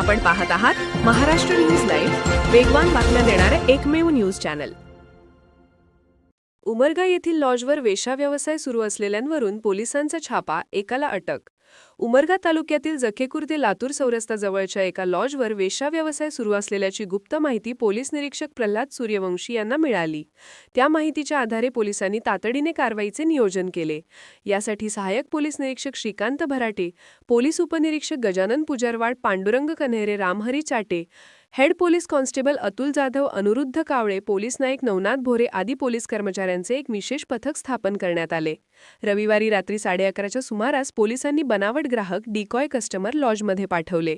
आपण पाहत आहात महाराष्ट्र न्यूज लाईव्ह वेगवान बातम्या देणारे एकमेव न्यूज चॅनल उमरगा येथील लॉजवर वेशा व्यवसाय सुरू असलेल्यांवरून पोलिसांचा छापा एकाला अटक. उमरगा तालुक्यातील जखेपूर ते लातूर सौरस्ताजवळच्या एका लॉजवर वेशा व्यवसाय सुरू असलेल्याची गुप्त माहिती पोलीस निरीक्षक प्रल्हाद सूर्यवंशी यांना मिळाली. त्या माहितीच्या आधारे पोलिसांनी तातडीने कारवाईचे नियोजन केले. यासाठी सहाय्यक पोलीस निरीक्षक श्रीकांत भराटे पोलीस उपनिरीक्षक Gajanan Pujarwad Pandurang Kanhere Ramhari Chate head police constable Atul Jadhav Anuruddha Kawale police Naik Navnath Bhore आदी पोलीस कर्मचाऱ्यांचे एक विशेष पथक स्थापन करण्यात आले. रविवारी रात्री साडे अकराच्या सुमारास पोलिसांनी बनावट ग्राहक डिकॉय कस्टमर लॉजमध्ये पाठवले.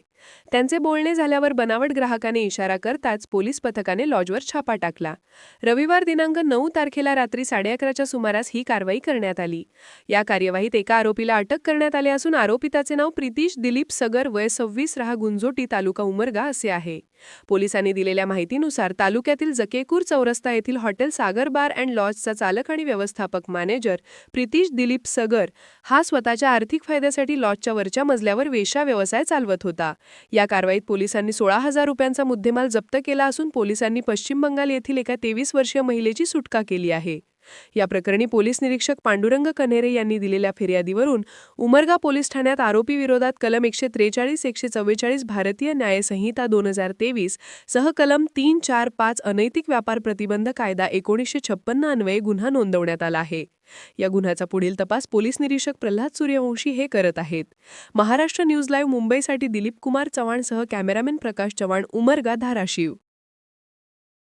त्यांचे बोलणे झाल्यावर बनावट ग्राहकाने इशारा करताच पोलीस पथकाने लॉजवर छापा टाकला. रविवार दिनांक नऊ तारखेला रात्री साडे अकराच्या सुमारास ही कारवाई करण्यात आली. या कार्यवाहीत एका आरोपीला अटक करण्यात आले असून आरोपिताचे नाव प्रितीश दिलीप सगर वय सव्वीस राहा गुंजोटी तालुका उमरगा असे आहे. पोलिसांनी दिलेल्या माहितीनुसार तालुक्यातील जकेकूर चौरस्ता येथील हॉटेल सागर बार अँड लॉजचा चालक आणि व्यवस्थापक मॅनेजर प्रितीश दिलीप सगर हा स्वतःच्या आर्थिक फायद्यासाठी लॉजच्या वरच्या मजल्यावर वेशा व्यवसाय चालवत होता. या कारवाईत पोलिसांनी सोळा हजार रुपयांचा मुद्देमाल जप्त केला असून पोलिसांनी पश्चिम बंगाल येथील एका तेवीस वर्षीय महिलेची सुटका केली आहे. या प्रकरणी पोलीस निरीक्षक पांडुरंग कन्हेरे यांनी दिलेल्या फिर्यादीवरून उमरगा पोलीस ठाण्यात आरोपी विरोधात कलम एकशे त्रेचाळीस एकशे चव्वेचाळीस भारतीय न्यायसंहिता दोन हजार तेवीस सह कलम तीन चार पाच अनैतिक व्यापार प्रतिबंध कायदा एकोणीसशे छप्पन्न अन्वये गुन्हा नोंदवण्यात आला आहे. या गुन्ह्याचा पुढील तपास पोलीस निरीक्षक प्रल्हाद सूर्यवंशी हे करत आहेत. महाराष्ट्र न्यूज लाईव्ह मुंबईसाठी दिलीप कुमार चव्हाणसह कॅमेरामॅन प्रकाश चव्हाण उमरगा धाराशिव.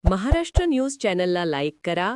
महाराष्ट्र न्यूज चॅनलला लाईक करा